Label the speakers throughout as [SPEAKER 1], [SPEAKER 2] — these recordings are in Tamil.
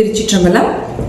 [SPEAKER 1] திருச்சிற்றம்பலம்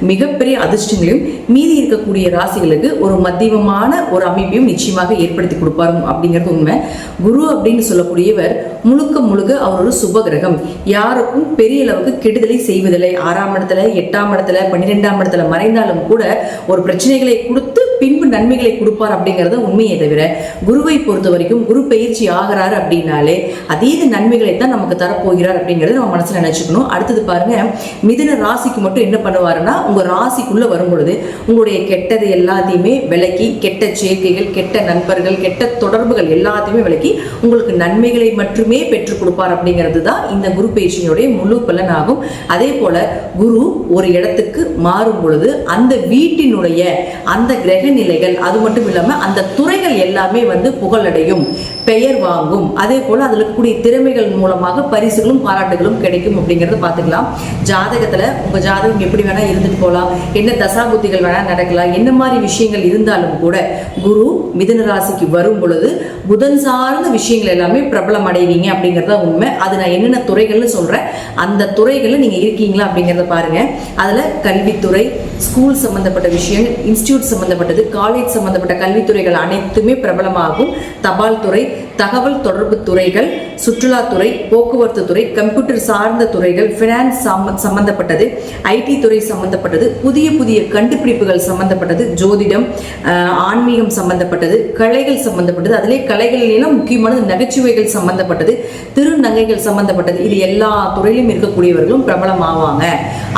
[SPEAKER 1] மிகப்பெரிய அதிர்ஷ்டங்களையும் மீதி இருக்கக்கூடிய ராசிகளுக்கு ஒரு மத்தியமமான ஒரு அமைப்பையும் நிச்சயமாக ஏற்படுத்தி கொடுப்பாரு அப்படிங்கிறது உண்மை. குரு அப்படின்னு சொல்லக்கூடியவர் முழுக்க முழுக்க அவர் ஒரு சுப கிரகம் யாருக்கும் பெரிய அளவுக்கு கெடுதலை செய்வதில்லை. ஆறாம் இடத்துல எட்டாம் இடத்துல பன்னிரெண்டாம் இடத்துல மறைந்தாலும் கூட ஒரு பிரச்சனைகளை கொடுத்து பின்பு நன்மைகளை கொடுப்பார் அப்படிங்கறது உண்மையை தவிர குருவை பொறுத்த வரைக்கும் குரு பயிற்சி ஆகிறாரு அப்படின்னாலே அதீத நன்மைகளை தான் நமக்கு தரப்போகிறார் அப்படிங்கறத நம்ம மனசுல நினைச்சுக்கணும். அடுத்தது பாருங்க மிதுன ராசிக்கு மட்டும் என்ன பண்ணுவாருன்னா உங்க ராசிக்குள்ள வரும் பொழுது உங்களுடைய கெட்டது எல்லாத்தையுமே விலக்கி கெட்ட சேர்க்கைகள் கெட்ட நண்பர்கள் கெட்ட தொடர்புகள் எல்லாத்தையுமே விலக்கி உங்களுக்கு நன்மைகளை மட்டுமே பெற்றுக் கொடுப்பார் அப்படிங்கிறது தான் இந்த குரு பயிற்சியினுடைய முழு பலன் ஆகும் அதே போல குரு ஒரு இடத்துக்கு மாறும் பொழுது அந்த வீட்டினுடைய அந்த கிரக நிலைகள் அது மட்டும் இல்லாமல் அந்த துறைகள் எல்லாமே வந்து புகழடையும் பெயர் வாங்கும். அதே போல அதில் கூடிய திறமைகள் மூலமாக பரிசுகளும் பாராட்டுகளும் கிடைக்கும் அப்படிங்கறத பார்த்துக்கலாம். ஜாதகத்தில் உங்கள் ஜாதகம் எப்படி வேணால் இருந்துட்டு போகலாம் என்ன தசாபுத்திகள் வேணால் நடக்கலாம். என்ன மாதிரி விஷயங்கள் இருந்தாலும் கூட குரு மிதன ராசிக்கு வரும் பொழுது புதன் சார்ந்த விஷயங்கள் எல்லாமே பிரபலம் அடைவீங்க அப்படிங்கறத உண்மை. அது நான் என்னென்ன துறைகள்னு சொல்றேன். அந்த துறைகளில் நீங்க இருக்கீங்களா அப்படிங்கிறத பாருங்க. அதில் கல்வித்துறை ஸ்கூல் சம்பந்தப்பட்ட விஷயம் இன்ஸ்டியூட் சம்பந்தப்பட்டது காலேஜ் சம்பந்தப்பட்ட கல்வித்துறைகள் அனைத்துமே பிரபலமாகும். தபால் துறை தகவல் தொடர்பு துறைகள் சுற்றுலாத்துறை போக்குவரத்து துறை கம்ப்யூட்டர் சார்ந்த துறைகள் ஃபினான்ஸ் சம்பந்தப்பட்டது ஐடி துறை சம்பந்தப்பட்டது புதிய புதிய கண்டுபிடிப்புகள் சம்பந்தப்பட்டது ஜோதிடம் ஆன்மீகம் சம்பந்தப்பட்டது கலைகள் சம்பந்தப்பட்டது அதிலே கலைகளிலும் முக்கியமானது நகைச்சுவைகள் சம்பந்தப்பட்டது திருநங்கைகள் சம்பந்தப்பட்டது இது எல்லா துறையிலும் இருக்கக்கூடியவர்களும் பிரபலமாவாங்க.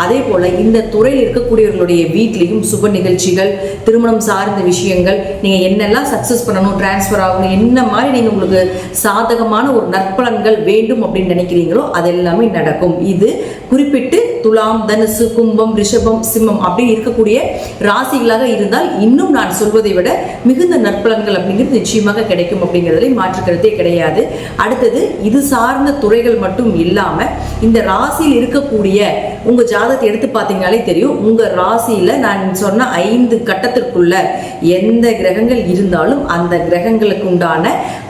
[SPEAKER 1] அதே போல இந்த துறையில் இருக்கக்கூடியவர்களுடைய வீட்லேயும் சுப நிகழ்ச்சிகள் திருமணம் சார்ந்த விஷயங்கள் நீங்க என்னெல்லாம் சக்ஸஸ் பண்ணணும் டிரான்ஸ்ஃபர் ஆகணும் என்ன மாதிரி நீங்க உங்களுக்கு சாதகமான ஒரு நற்பலன்கள் வேண்டும் அப்படின்னு நினைக்கிறீங்களோ அது எல்லாமே நடக்கும். இது குறிப்பிட்டு துலாம் தனுசு கும்பம் ரிஷபம் சிம்மம் அப்படி இருக்கக்கூடிய ராசிகளாக இருந்தால் இன்னும் நான் சொல்வதை விட மிகுந்த நற்பலன்கள் அப்படிங்கிறது நிச்சயமாக கிடைக்கும் அப்படிங்கிறதுல மாற்றுக்கிறதே கிடையாது. அடுத்தது இது சார்ந்த துறைகள் மட்டும் இல்லாம இந்த ராசியில் இருக்கக்கூடிய உங்க ஜாதகத்தை எடுத்து பார்த்தீங்கனாலே தெரியும் உங்க ராசியில் நான் சொன்ன ஐந்து கட்டத்திற்குள்ள எந்த கிரகங்கள் இருந்தாலும் அந்த கிரகங்களுக்கு உண்டான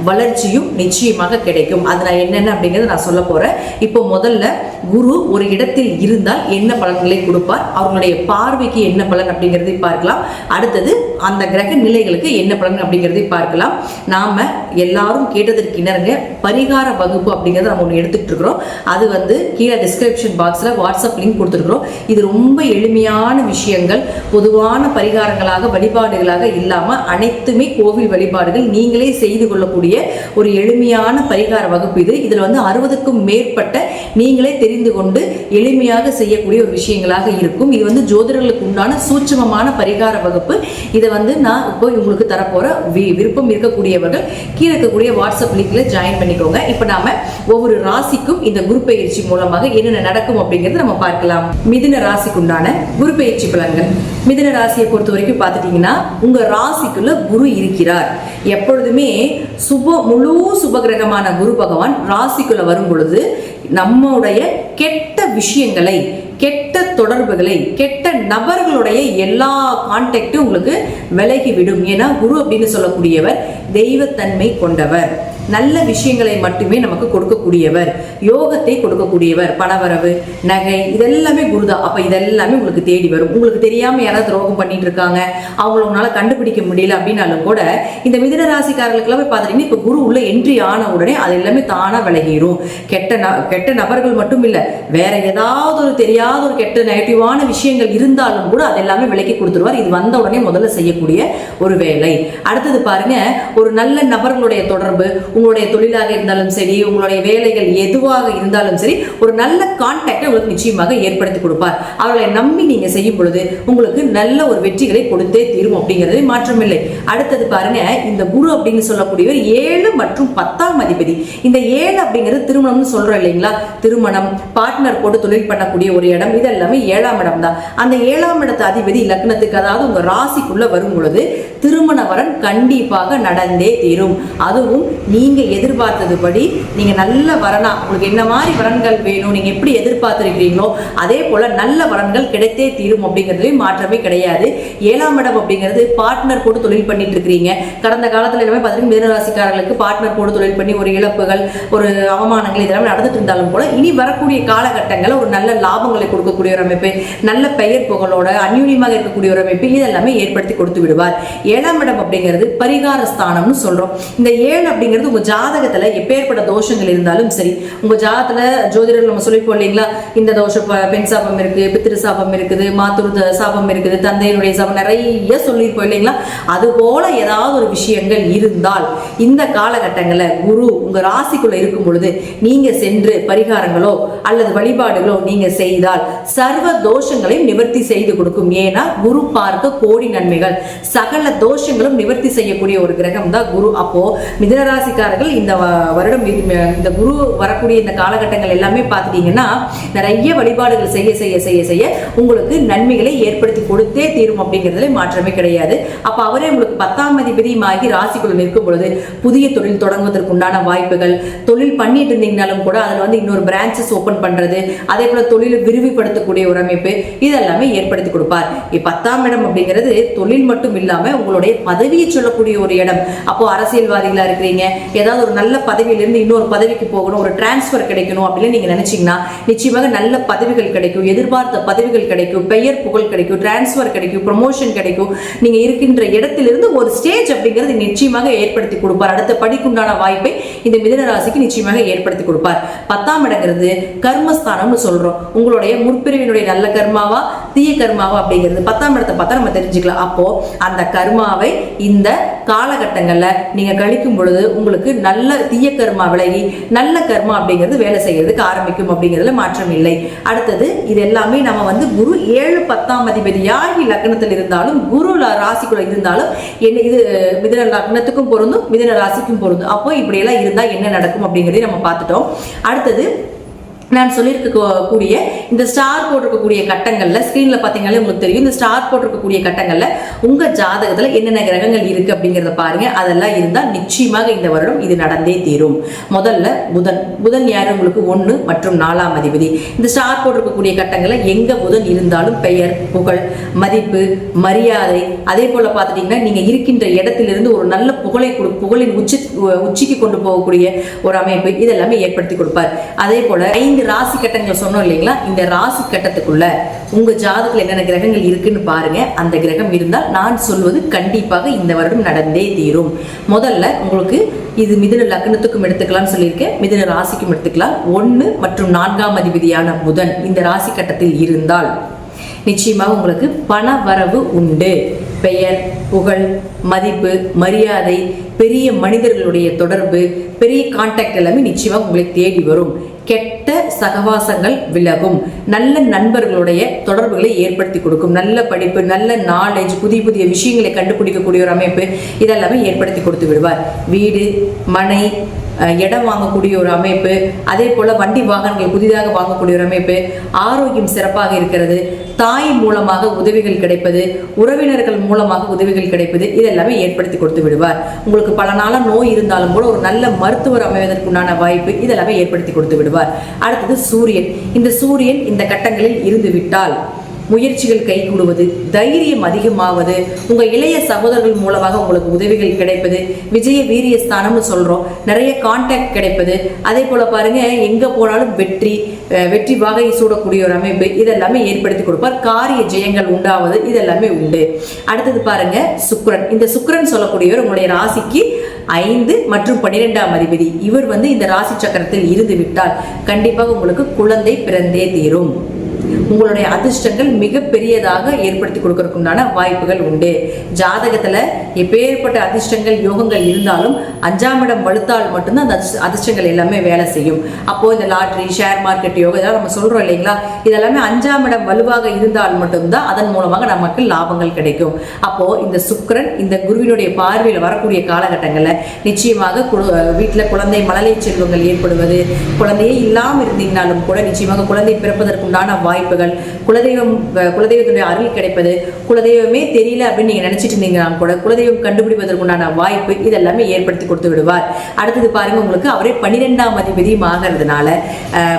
[SPEAKER 1] வளர்ச்சியும் நிச்சயமாக கிடைக்கும். அது நான் என்னென்ன அப்படிங்கிறத நான் சொல்ல போகிறேன் இப்போ முதல்ல குரு ஒரு இடத்தில் இருந்தால் என்ன பலன்களை கொடுப்பார்? அவங்களுடைய பார்வைக்கு என்ன பலன் அப்படிங்கிறதை பார்க்கலாம். அடுத்தது அந்த கிரக நிலைகளுக்கு என்ன பலன் அப்படிங்கிறதை பார்க்கலாம். நாம் எல்லாரும் கேட்டதற்கு இணருங்க பரிகார வகுப்பு அப்படிங்கிறத நம்ம ஒன்று எடுத்துட்டு இருக்கிறோம். அது வந்து கீழே டிஸ்கிரிப்ஷன் பாக்ஸில் வாட்ஸ்அப் லிங்க் கொடுத்துருக்குறோம். இது ரொம்ப எளிமையான விஷயங்கள். பொதுவான பரிகாரங்களாக வழிபாடுகளாக இல்லாமல் அனைத்துமே கோவில் வழிபாடுகள். நீங்களே செய்து கொள்ளக்கூடிய ஒரு எளிமையான பரிகார வகுப்பு இது. இதில் வந்து அறுபதுக்கும் மேற்பட்ட நீங்களே தெரிந்து கொண்டு எளிமையாக செய்யக்கூடிய ஒரு விஷயங்களாக இருக்கும். இது வந்து ஜோதிடர்களுக்கு உண்டான சூட்சமமான பரிகார வகுப்பு. இதை வந்து நான் இப்போ உங்களுக்கு தரப்போற வி விருப்பம் இருக்கக்கூடியவர்கள் கீழே இருக்கக்கூடிய வாட்ஸ்அப் லிங்க்ல ஜாயின் பண்ணிக்கோங்க. இப்போ நாம ஒவ்வொரு ராசிக்கும் இந்த குரு பயிற்சி மூலமாக என்னென்ன நடக்கும் அப்படிங்கறத நம்ம பார்க்கலாம். மிதின ராசிக்கு உண்டான குரு பயிற்சி பலன்கள். மிதின ராசியை பொறுத்த வரைக்கும் பார்த்துட்டீங்கன்னா உங்க ராசிக்குள்ள குரு இருக்கிறார். எப்பொழுதுமே சுப முழு சுபகிரகமான குரு பகவான் ராசிக்குள்ள வரும் பொழுது நம்முடைய கெட்ட விஷயங்களை கெட்ட தொடர்புகளை கெட்ட நபர்களுடைய எல்லா கான்டாக்டும் உங்களுக்கு விலகிவிடும். ஏன்னா குரு அப்படின்னு சொல்லக்கூடியவர் தெய்வத்தன்மை கொண்டவர். நல்ல விஷயங்களை மட்டுமே நமக்கு கொடுக்கக்கூடியவர். யோகத்தை கொடுக்கக்கூடியவர். பணவரவு நகை இதெல்லாமே குருதா அப்போ இதெல்லாமே உங்களுக்கு தேடி வரும். உங்களுக்கு தெரியாமல் யாராவது துரோகம் பண்ணிட்டு இருக்காங்க. அவங்கள உங்களால் கண்டுபிடிக்க முடியல அப்படின்னாலும் கூட இந்த மிதின ராசிக்காரர்களுக்கெல்லாம் போய் பார்த்துட்டீங்கன்னா இப்போ குரு உள்ள என்ட்ரி ஆன உடனே அது எல்லாமே தானாக விலகிடும் கெட்ட ந- கெட்ட நபர்கள் மட்டும் இல்லை வேற ஏதாவது ஒரு தெரியாத ஒரு கெட்ட நெகட்டிவான விஷயங்கள் இருந்தாலும் கூட அது எல்லாமே விலக்கி கொடுத்துருவார். இது வந்த உடனே முதல்ல செய்யக்கூடிய ஒரு வேலை. அடுத்தது பாருங்க ஒரு நல்ல நபர்களுடைய தொடர்பு உங்களுடைய தொழிலாக இருந்தாலும் சரி உங்களுடைய வேலைகள் எதுவாக இருந்தாலும் சரி ஒரு நல்ல கான்டாக்டை உங்களுக்கு நிச்சயமாக ஏற்படுத்தி கொடுப்பார். அவர்களை நம்பி நீங்க செய்யும் பொழுது உங்களுக்கு நல்ல ஒரு வெற்றிகளை கொடுத்தே தீரும் அப்படிங்கிறது மாற்றமில்லை. அடுத்தது பாருங்க இந்த குரு அப்படின்னு சொல்லக்கூடியவர் ஏழு மற்றும் பத்தாம் அதிபதி. இந்த ஏழு அப்படிங்கிறது திருமணம்னு சொல்றோம் இல்லைங்களா? திருமணம் பார்ட்னர் போட்டு தொழில் பண்ணக்கூடிய ஒரு இடம் இது எல்லாமே ஏழாம் இடம் தான். அந்த ஏழாம் இடத்து அதிபதி லக்னத்துக்கு அதாவது உங்க ராசிக்குள்ள வரும் பொழுது திருமண வரன் கண்டிப்பாக நடந்தே தீரும். அதுவும் நீங்க எதிர்பார்த்ததுபடி நீங்கள் நல்ல வரனா உங்களுக்கு என்ன மாதிரி வரன்கள் வேணும் நீங்கள் எப்படி எதிர்பார்த்துருக்கிறீங்களோ அதே போல் நல்ல வரன்கள் கிடைத்தே தீரும் அப்படிங்கிறதுலையும் மாற்றமே கிடையாது. ஏழாம் இடம் அப்படிங்கிறது பார்ட்னர் போட்டு தொழில் பண்ணிட்டு இருக்கிறீங்க. கடந்த காலத்தில் எல்லாமே பார்த்தீங்கன்னா மீனராசிக்காரர்களுக்கு பார்ட்னர் போட்டு தொழில் பண்ணி ஒரு இழப்புகள் ஒரு அவமானங்கள் இதெல்லாம் நடந்துட்டு இருந்தாலும் கூட இனி வரக்கூடிய காலகட்டங்களில் ஒரு நல்ல லாபங்களை கொடுக்கக்கூடிய ஒரு அமைப்பு நல்ல பெயர் புகழோட அந்யூன்யமாக இருக்கக்கூடிய ஒரு அமைப்பு இதெல்லாமே ஏற்படுத்தி கொடுத்து விடுவார். ஏழாம் இடம் அப்படிங்கிறது பரிகார ஸ்தானம்னு சொல்கிறோம் இந்த ஏழு அப்படிங்கிறது உங்க ஜாதகத்துல எப்பேற்பட்ட தோஷங்கள் இருந்தாலும் சரி உங்க ஜாதகத்துல ஜோதிடர் நம்ம சொல்லிப்போம் இல்லைங்களா? இந்த தோஷம் பெண் சாபம் இருக்கு பித்திரு சாபம் இருக்குது மாத்துரு சாபம் இருக்குது தந்தையினுடைய சாபம் நிறைய சொல்லியிருப்போம் இல்லைங்களா? அது போல ஏதாவது ஒரு விஷயங்கள் இருந்தால் இந்த காலகட்டங்களில் குரு உங்க ராசிக்குள்ள இருக்கும் பொழுது நீங்க சென்று பரிகாரங்களோ அல்லது வழிபாடுகளோ நீங்க செய்தால் சர்வ தோஷங்களையும் நிவர்த்தி செய்து கொடுக்கும். ஏன்னா குரு பார்க்க கோடி நன்மைகள். சகல தோஷங்களும் நிவர்த்தி செய்யக்கூடிய ஒரு கிரகம் தான் குரு. அப்போ மிதனராசிக்காரர்கள் இந்த வருடம் இந்த குரு வரக்கூடிய இந்த காலகட்டங்கள் எல்லாமே பார்த்துட்டீங்கன்னா நிறைய வழிபாடுகள் செய்ய செய்ய செய்ய செய்ய உங்களுக்கு நன்மைகளை ஏற்படுத்தி கொடுத்தே தீரும் அப்படிங்கிறதுல மாற்றமே கிடையாது. அப்போ அவரே உங்களுக்கு பத்தாம் அதிபதியுமாகி ராசிக்குள்ள நிற்கும் பொழுது புதிய தொழில் தொடங்குவதற்கு உண்டான வாய்ப்புகள் தொழில் பண்ணிட்டு இருந்தீங்கனாலும் கூட அதில் வந்து இன்னொரு பிரான்ச்சஸ் ஓப்பன் பண்ணுறது அதே போல் தொழிலை விரிவுபடுத்தக்கூடிய ஒரு அமைப்பு இதெல்லாமே ஏற்படுத்தி கொடுப்பார். இப்ப பத்தாம் இடம் அப்படிங்கிறது தொழில் மட்டும் இல்லாமல் உங்களுடைய பதவியை சொல்லக்கூடிய ஒரு இடம். அப்போ அரசியல்வாதிகளாக இருக்கிறீங்க ஏதாவது ஒரு நல்ல பதவியிலிருந்து இன்னொரு பதவிக்கு போகணும் ஒரு டிரான்ஸ்ஃபர் கிடைக்கணும் அப்படின்னு நீங்க நினைச்சீங்கன்னா நிச்சயமாக நல்ல பதவிகள் கிடைக்கும் எதிர்பார்த்த பதவிகள் கிடைக்கும் பெயர் புகழ் கிடைக்கும் டிரான்ஸ்ஃபர் கிடைக்கும் ப்ரொமோஷன் கிடைக்கும். நீங்க இருக்கின்ற இடத்திலிருந்து ஒரு ஸ்டேஜ் அப்படிங்கிறது நிச்சயமாக ஏற்படுத்தி கொடுப்பார். அடுத்த படிக்குண்டான வாய்ப்பை இந்த மிதன ராசிக்கு நிச்சயமாக ஏற்படுத்தி கொடுப்பார். பத்தாம் இடங்கிறது கர்மஸ்தானம்னு சொல்றோம். உங்களுடைய முற்பிரிவினுடைய நல்ல கர்மாவா தீய கர்மாவா அப்படிங்கிறது பத்தாம் இடத்தை பார்த்தா நம்ம தெரிஞ்சுக்கலாம். அப்போ அந்த கர்மாவை இந்த காலகட்டங்களில் நீங்க கழிக்கும் பொழுது உங்களுக்கு நல்ல தீய கர்மா விலகி நல்ல கர்மா அப்படிங்கிறது வேலை செய்யறதுக்கு ஆரம்பிக்கும் அப்படிங்கிறதுல மாற்றம் இல்லை. அடுத்தது இது எல்லாமே நம்ம வந்து குரு ஏழு பத்தாம் அதிபதியாகி லக்னத்தில் இருந்தாலும் குரு ல- ராசிக்குள்ள இருந்தாலும் என்ன இது மிதன லக்னத்துக்கும் பொருந்தும் மிதன ராசிக்கும் பொருந்தும். அப்போ இப்படியெல்லாம் இருந்தால் என்ன நடக்கும் அப்படிங்கிறதையும் நம்ம பார்த்துட்டோம். அடுத்தது நான் சொல்லியிருக்க கூடிய இந்த ஸ்டார் போட்டிருக்கக்கூடிய கட்டங்கள்ல ஸ்க்ரீனில் பார்த்தீங்கன்னாலே உங்களுக்கு தெரியும். இந்த ஸ்டார் போட்டிருக்கக்கூடிய கட்டங்கள்ல உங்க ஜாதகத்துல என்னென்ன கிரகங்கள் இருக்கு அப்படிங்கிறத பாருங்க. அதெல்லாம் இருந்தால் நிச்சயமாக இந்த வருடம் இது நடந்தே தீரும். முதல்ல புதன். புதன் யார்? உங்களுக்கு ஒன்று மற்றும் நாலாம் அதிபதி. இந்த ஸ்டார் போட்டிருக்கக்கூடிய கட்டங்களில் எங்க புதன் இருந்தாலும் பெயர் புகழ் மதிப்பு மரியாதை அதே போல பார்த்துட்டீங்கன்னா நீங்க இருக்கின்ற இடத்திலிருந்து ஒரு நல்ல புகழை கொடு புகழின் உச்சி உச்சிக்கு கொண்டு போகக்கூடிய ஒரு அமைப்பு இதெல்லாமே ஏற்படுத்தி கொடுப்பார். அதே போல ஐந்து ராசி கட்டங்கள் சொன்னோம் இல்லைங்களா? இந்த ராசி கட்டத்துக்குள்ள உங்க ஜாதகத்துல என்னென்ன கிரகங்கள் இருக்குன்னு பாருங்க. அந்த கிரகம் இருந்தால் நான் சொல்வது கண்டிப்பாக இந்த வருடம் நடந்தே தீரும். முதல்ல உங்களுக்கு இது மிதுன லக்னத்துக்கும் எடுத்துக்கலாம்னு சொல்லியிருக்கேன். மிதுன ராசிக்கும் எடுத்துக்கலாம். ஒன்று மற்றும் நான்காம் அதிபதியான புதன் இந்த ராசி கட்டத்தில் இருந்தால் நிச்சயமாக உங்களுக்கு பண வரவு உண்டு. பெயர் புகழ் மதிப்பு மரியாதை பெரிய மனிதர்களுடைய தொடர்பு பெரிய கான்டாக்ட் எல்லாமே நிச்சயமாக உங்களை தேடி வரும். கெட்ட சகவாசங்கள் விலகும். நல்ல நண்பர்களுடைய தொடர்புகளை ஏற்படுத்தி கொடுக்கும். நல்ல படிப்பு நல்ல நாலேஜ் புதிய புதிய விஷயங்களை கண்டுபிடிக்கக்கூடிய ஒரு அமைப்பு இதெல்லாமே ஏற்படுத்தி கொடுத்து விடுவார். வீடு மனை இடம் வாங்கக்கூடிய ஒரு அமைப்பு அதே போல் வண்டி வாகனங்கள் புதிதாக வாங்கக்கூடிய ஒரு அமைப்பு ஆரோக்கியம் சிறப்பாக இருக்கிறது. தாய் மூலமாக உதவிகள் கிடைப்பது உறவினர்கள் மூலமாக உதவிகள் கிடைப்பது இதெல்லாமே ஏற்படுத்தி கொடுத்து விடுவார். உங்களுக்கு பல நாளாக நோய் இருந்தாலும் கூட ஒரு நல்ல மருத்துவர் அமைவதற்குண்டான வாய்ப்பு இதெல்லாமே ஏற்படுத்தி கொடுத்து விடுவார். அடுத்தது சூரியன். இந்த சூரியன் இந்த கட்டங்களில் இருந்து விட்டால் முயற்சிகள் கைகூடுவது தைரியம் அதிகமாவது உங்க இளைய சகோதரர்கள் மூலமாக உங்களுக்கு உதவிகள் கிடைப்பது விஜய வீரிய ஸ்தானம்னு சொல்றோம். நிறைய கான்டாக்ட் கிடைப்பது. அதே போல பாருங்க எங்க போனாலும் வெற்றி வெற்றி வகை சூடக்கூடிய ஒரு அமைப்பு. இதெல்லாமே ஏற்படுத்தி கொடுப்பார். காரிய ஜெயங்கள் உண்டாவது இதெல்லாமே உண்டு. அடுத்தது பாருங்க சுக்கரன். இந்த சுக்கரன் சொல்லக்கூடியவர் உங்களுடைய ராசிக்கு ஐந்து மற்றும் பன்னிரெண்டாம் அதிபதி. இவர் வந்து இந்த ராசி சக்கரத்தில் இருந்து விட்டால் கண்டிப்பாக உங்களுக்கு குழந்தை பிறந்தே தீரும். உங்களுடைய அதிர்ஷ்டங்கள் மிக பெரியதாக ஏற்படுத்தி கொடுக்கறதுக்குண்டான வாய்ப்புகள் உண்டு. ஜாதகத்துல எப்பேற்பட்ட அதிர்ஷ்டங்கள் யோகங்கள் இருந்தாலும் அஞ்சாம் இடம் வலுத்தால் மட்டும்தான் அந்த அதிர்ஷ்டங்கள் எல்லாமே வேலை செய்யும். அப்போ இந்த லாட்ரி ஷேர் மார்க்கெட் யோகா இதெல்லாம் நம்ம சொல்றோம் இல்லைங்களா? இதெல்லாமே அஞ்சாம் இடம் வலுவாக இருந்தால் மட்டும்தான் அதன் மூலமாக நமக்கு லாபங்கள் கிடைக்கும். அப்போ இந்த சுக்கரன் இந்த குருவினுடைய பார்வையில் வரக்கூடிய காலகட்டங்களில் நிச்சயமாக வீட்டில் குழந்தை மழலை செல்வங்கள் ஏற்படுவது குழந்தையே இல்லாமல் இருந்தீங்கனாலும் கூட நிச்சயமாக குழந்தை பிறப்பதற்குண்டான வாய்ப்புகள் குலதெய்வம் குலதெய்வத்துடைய அருள் கிடைப்பது குலதெய்வமே தெரியல அப்படின்னு நீங்க நினைச்சிட்டு இருந்தீங்கன்னா கூட குலதெய்வம் கண்டுபிடிப்பதற்குண்டான வாய்ப்பு இதெல்லாமே ஏற்படுத்தி கொடுத்து விடுவார். அடுத்தது பாருங்க உங்களுக்கு அவரே பன்னிரெண்டாம் அதிபதியும் ஆகிறதுனால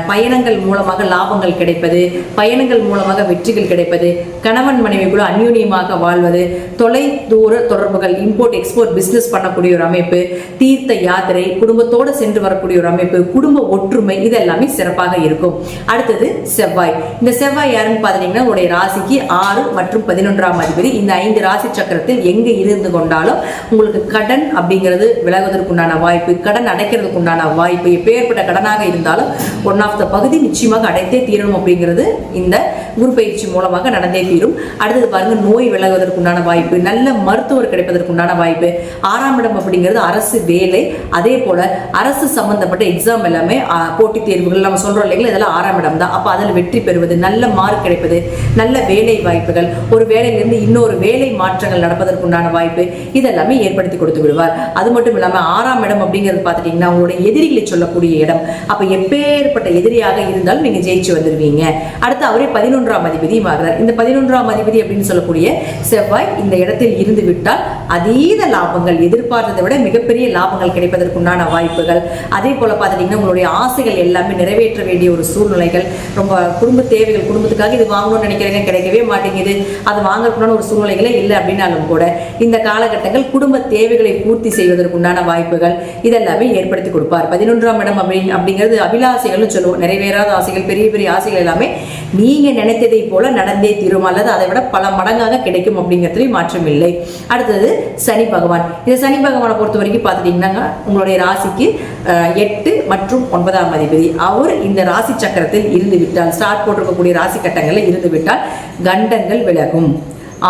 [SPEAKER 1] பயணங்கள் மூலமாக லாபங்கள் கிடைப்பது பயணங்கள் மூலமாக வெற்றிகள் கிடைப்பது கணவன் மனைவி கூட அந்யூன்யமாக வாழ்வது தொலை தூர தொடர்புகள் இம்போர்ட் எக்ஸ்போர்ட் பிசினஸ் பண்ணக்கூடிய ஒரு அமைப்பு தீர்த்த யாத்திரை குடும்பத்தோடு சென்று வரக்கூடிய ஒரு அமைப்பு குடும்ப ஒற்றுமை இது எல்லாமே சிறப்பாக இருக்கும். அடுத்தது செவ்வாய். இந்த செவ்வாய் யாருன்னு பார்த்தீங்கன்னா உங்களுடைய ராசிக்கு ஆறு மற்றும் பதினொன்றாம் அதிபதி. இந்த ஐந்து ராசி சக்கரத்தில் எங்க இருந்து கொண்டாலும் உங்களுக்கு கடன் அப்படிங்கிறது விலகுவதற்குண்டான வாய்ப்பு கடன் அடைக்கிறதுக்கு உண்டான வாய்ப்பு எப்பேற்பட்ட கடனாக இருந்தாலும் ஒன் ஆஃப் த பகுதி நிச்சயமாக அடைத்தே தீரணும் அப்படிங்கிறது இந்த குரு பயிற்சி மூலமாக நடந்தே தீரும். அடுத்தது பாருங்க நோய் விலகுவதற்குண்டான வாய்ப்பு நல்ல மருத்துவர் கிடைப்பதற்குண்டான வாய்ப்பு ஆறாம் இடம் அப்படிங்கிறது அரசு வேலை அதே போல அரசு சம்பந்தப்பட்ட எக்ஸாம் எல்லாமே போட்டித் தேர்வுகள் நம்ம சொல்றோம் இல்லைங்களா இதெல்லாம் ஆறாம் இடம் தான். அப்போ அதில் வெற்றி பெறுவது நல்ல மார்க் கிடைப்பது நல்ல வேலை வாய்ப்புகள் ஒரு வேலையிலிருந்து இன்னொரு வேலை மாற்றங்கள் நடப்பதற்குண்டான வாய்ப்பு இதெல்லாமே ஏற்படுத்தி கொடுத்து விடுவார். அது மட்டும் இல்லாமல் ஆறாம் இடம் அப்படிங்கிறது பார்த்துட்டிங்கன்னா உங்களுடைய எதிரிகளை சொல்லக்கூடிய இடம். அப்போ எப்பேற்பட்ட எதிரியாக இருந்தாலும் நீங்கள் ஜெயிச்சு வந்துடுவீங்க அடுத்து அவரே பதினொன்றாம் அதிபதி மாறுறார் இந்த பதினொன்றாம் அதிபதி அப்படின்னு சொல்லக்கூடிய செவ்வாய் இந்த இடத்தில் இருந்து விட்டால் அதீத லாபங்கள் எதிர்பார்த்ததை விட மிகப்பெரிய லாபங்கள் கிடைப்பதற்குண்டான வாய்ப்புகள். அதே போல பார்த்துட்டிங்கன்னா உங்களுடைய ஆசைகள் எல்லாமே நிறைவேற்ற வேண்டிய ஒரு சூழ்நிலைகள். ரொம்ப குடும்ப தேவைகள் குடும்பத்துக்காக இது வாங்கணும்னு நினைக்கிறீங்க கிடைக்கவே மாட்டேங்குது. அது வாங்கறதுக்குண்டான ஒரு சூழ்நிலைகளே இல்லை அப்படின்னாலும் கூட இந்த காலகட்டங்கள் குடும்ப தேவைகளை பூர்த்தி செய்வதற்குண்டான வாய்ப்புகள் இதெல்லாமே ஏற்படுத்தி கொடுப்பார். பதினொன்றாம் இடம் அப்படி அப்படிங்கிறது அபிலாசைகள்னு சொல்லுவோம். நிறைவேறாத ஆசைகள் பெரிய பெரிய ஆசைகள் எல்லாமே நீங்க நினைத்ததை போல நடந்தே தீரும். அல்லது அதை விட பல மடங்காக கிடைக்கும் அப்படிங்கிறதுலையும் மாற்றம் இல்லை. அடுத்தது சனி பகவான். இந்த சனி பகவானை பொறுத்த வரைக்கும் பார்த்துட்டீங்கன்னா உங்களுடைய ராசிக்கு எட்டு மற்றும் ஒன்பதாம் அதிபதி. அவர் இந்த ராசி சக்கரத்தில் இருந்து விட்டால் ஸ்டார்ட் போட்டிருக்கக்கூடிய ராசி கட்டங்களில் இருந்து விட்டால் கண்டங்கள் விலகும்.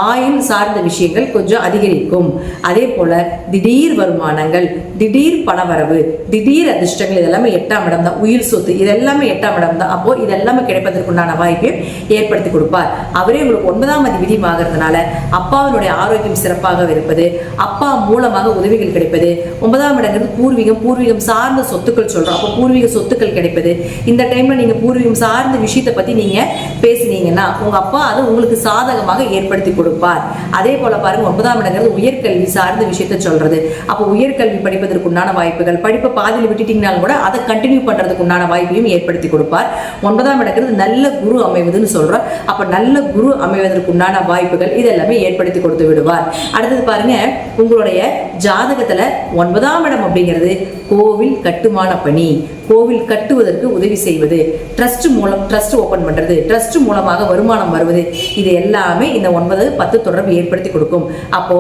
[SPEAKER 1] ஆயுள் சார்ந்த விஷயங்கள் கொஞ்சம் அதிகரிக்கும். அதே போல திடீர் வருமானங்கள் திடீர் பணவரவு திடீர் அதிர்ஷ்டங்கள் இதெல்லாமே எட்டாம் இடம் தான். உயிர் சொத்து இதெல்லாமே எட்டாம் இடம் தான். அப்போ இதெல்லாமே கிடைப்பதற்குண்டான வாய்ப்பை ஏற்படுத்தி கொடுப்பார். அவரே உங்களுக்கு ஒன்பதாம் அதிபதி ஆகிறதுனால அப்பாவினுடைய ஆரோக்கியம் சிறப்பாக இருப்பது அப்பா மூலமாக உதவிகள் கிடைப்பது ஒன்பதாம் இடங்கிறது பூர்வீகம் பூர்வீகம் சார்ந்த சொத்துக்கள் சொல்றோம். அப்போ பூர்வீக சொத்துக்கள் கிடைப்பது. இந்த டைம்ல நீங்க பூர்வீகம் சார்ந்த விஷயத்தை பத்தி நீங்க பேசுனீங்கன்னா உங்க அப்பா அது உங்களுக்கு சாதகமாக ஏற்படுத்தி கொடுப்பார். அதே போல பாருங்க ஒன்பதாம் இடங்கிறது உயர்கல்வி சார்ந்த விஷயத்தை சொல்றது. அப்போ உயர்கல்வி படிப்பதற்கு உண்டான வாய்ப்புகள் படிப்பை பாதியில் விட்டுட்டீங்கனாலும் கூட அதை கண்டினியூ பண்றதுக்கு உண்டான வாய்ப்பையும் ஏற்படுத்தி கொடுப்பார். ஒன்பதாம் இடங்கிறது நல்ல குரு அமைவதுன்னு சொல்றோம். அப்ப நல்ல குரு அமைவதற்கு உண்டான வாய்ப்புகள் இதெல்லாமே ஏற்படுத்தி கொடுத்து விடுவார். அடுத்தது பாருங்க உங்களுடைய ஜாதகத்துல ஒன்பதாம் இடம் அப்படிங்கிறது கோவில் கட்டுமான பணி. கோவில் கட்டுவதற்கு உதவி செய்வது. ட்ரஸ்ட் மூலம் ட்ரஸ்ட் ஓப்பன் பண்றது. ட்ரஸ்ட் மூலமாக வருமானம் வருவது. இது எல்லாமே இந்த ஒன்பது பத்து தொடர்பு ஏற்படுத்தி கொடுக்கும். அப்போ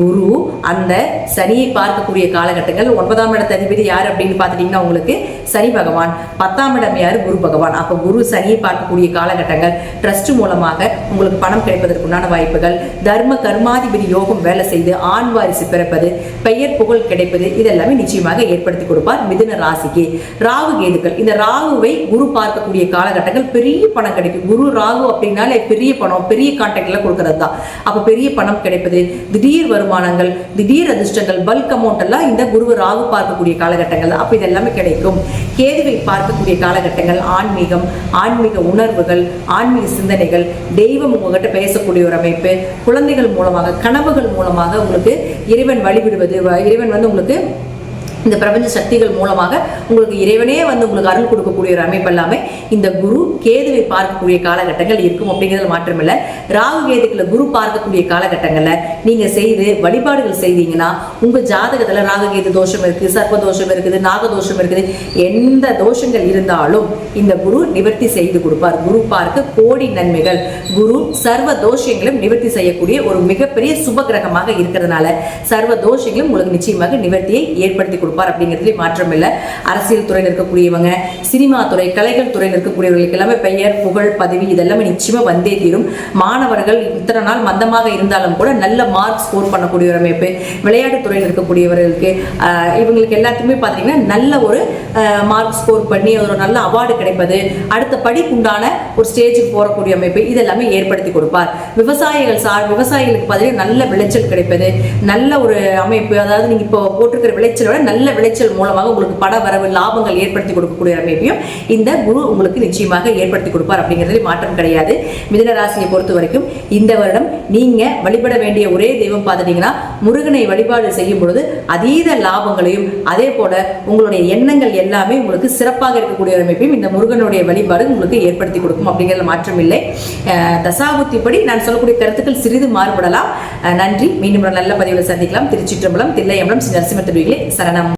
[SPEAKER 1] குரு அந்த சனியை பார்க்கக்கூடிய காலகட்டங்கள் ஒன்பதாம் இடத்த அதிபதி யார் அப்படின்னு பார்த்துட்டீங்கன்னா உங்களுக்கு சனி பகவான் பத்தாம் இடம் யார்? குரு பகவான். அப்போ குரு சனியை பார்க்கக்கூடிய காலகட்டங்கள் ட்ரஸ்ட் மூலமாக உங்களுக்கு பணம் கிடைப்பதற்குண்டான வாய்ப்புகள். தர்ம கர்மாதிபதி யோகம் வேலை செய்து ஆண் வாரிசு பிறப்பது பெயர் புகழ் கிடைப்பது இதெல்லாமே நிச்சயமாக ஏற்படுத்தி கொடுப்பார் மிதுன ராசிக்கு. ராகு கேதுக்கள் இந்த ராகுவை குரு பார்க்கக்கூடிய காலகட்டங்கள் பெரிய பணம் கிடைக்கும். குரு ராகு அப்படின்னாலே பெரிய பணம் பெரிய கான்டாக்ட்ல கொடுக்கறது தான் அப்போ பெரிய பணம் கிடைப்பது திடீர் வருமானங்கள் திடீர் அதிர்ஷ்டங்கள் பல்க் அமௌண்ட் எல்லாம் இந்த குரு ராகு பார்க்கக்கூடிய காலகட்டங்கள் அப்போ இதெல்லாமே கிடைக்கும். கேதுவை பார்க்கக்கூடிய காலகட்டங்கள் ஆன்மீகம் ஆன்மீக உணர்வுகள் ஆன்மீக சிந்தனைகள் தெய்வம் உங்ககிட்ட பேசக்கூடிய ஒரு அமைப்பு குழந்தைகள் மூலமாக கனவுகள் மூலமாக உங்களுக்கு இறைவன் வழி விடுவது. இறைவன் வந்து உங்களுக்கு இந்த பிரபஞ்ச சக்திகள் மூலமாக உங்களுக்கு இறைவனே வந்து உங்களுக்கு அருள் கொடுக்கக்கூடிய ஒரு அமைப்பு எல்லாமே இந்த குரு கேதுவை பார்க்கக்கூடிய காலகட்டங்கள் இருக்கும் அப்படிங்கிறது மாற்றமில்லை. ராகு கேதுக்களை குரு பார்க்கக்கூடிய காலகட்டங்களில் நீங்க செய்து வழிபாடுகள் செய்தீங்கன்னா உங்க ஜாதகத்துல ராகு கேது தோஷம் இருக்கு சர்ப்ப தோஷம் இருக்குது நாக தோஷம் இருக்குது எந்த தோஷங்கள் இருந்தாலும் இந்த குரு நிவர்த்தி செய்து கொடுப்பார். குரு பார்க்க கோடி நன்மைகள். குரு சர்வ தோஷங்களும் நிவர்த்தி செய்யக்கூடிய ஒரு மிகப்பெரிய சுப கிரகமாக இருக்கிறதுனால சர்வ தோஷங்களும் உங்களுக்கு நிச்சயமாக நிவர்த்தியை ஏற்படுத்தி கொடுப்பார் அப்படிங்கிறதுலேயும் மாற்றம் இல்லை அரசியல் துறையில் இருக்கக்கூடியவங்க சினிமா துறை கலைகள் துறையில் இருக்கக்கூடியவர்களுக்கு எல்லாமே பெயர் புகழ் பதவி இதெல்லாமே நிச்சயமா வந்தே தீரும். மாணவர்கள் இத்தனை நாள் மந்தமாக இருந்தாலும் கூட நல்ல மார்க் ஸ்கோர் பண்ணக்கூடிய ஒரு அமைப்பு விளையாட்டு துறையில் இருக்கக்கூடியவர்களுக்கு இவங்களுக்கு எல்லாத்துக்குமே பார்த்தீங்கன்னா நல்ல ஒரு மார்க் ஸ்கோர் பண்ணி ஒரு நல்ல அவார்டு கிடைப்பது அடுத்த படிப்புண்டான ஒரு ஸ்டேஜுக்கு போகக்கூடிய அமைப்பு இதெல்லாமே ஏற்படுத்தி கொடுப்பார். விவசாயிகள் சார் விவசாயிகளுக்கு பார்த்தீங்கன்னா நல்ல விளைச்சல் கிடைப்பது நல்ல ஒரு அமைப்பு அதாவது நீங்க இப்போ போட்டிருக்கிற விளைச்சலை நல்ல விளைச்சல் மூலமாக உங்களுக்கு பட வரவு லாபங்கள் ஏற்படுத்தி கொடுக்கக்கூடிய அமைப்பையும் இந்த குரு உங்களுக்கு நிச்சயமாக ஏற்படுத்தி கொடுப்பார் அப்படிங்கிறதுல மாற்றம் கிடையாது. மிதன ராசியை பொறுத்த வரைக்கும் இந்த வருடம் நீங்க வழிபட வேண்டிய ஒரே தெய்வம் பார்த்துட்டீங்கன்னா முருகனை வழிபாடு செய்யும் பொழுது அதீத லாபங்களையும் அதே போல உங்களுடைய எண்ணங்கள் எல்லாமே உங்களுக்கு சிறப்பாக இருக்கக்கூடிய ஒரு அமைப்பையும் இந்த முருகனுடைய வழிபாடு உங்களுக்கு ஏற்படுத்தி கொடுக்கும் அப்படிங்கிறதுல மாற்றம் இல்லை. தசாபுத்திப்படி நான் சொல்லக்கூடிய கருத்துக்கள் சிறிது மாறுபடலாம். நன்றி. மீண்டும் நல்ல பதிவில் சந்திக்கலாம். திருச்சிற்றம்பலம் தில்லையம்பலம் ஸ்ரீ நரசிம்ம திருவிகளே சரணம்.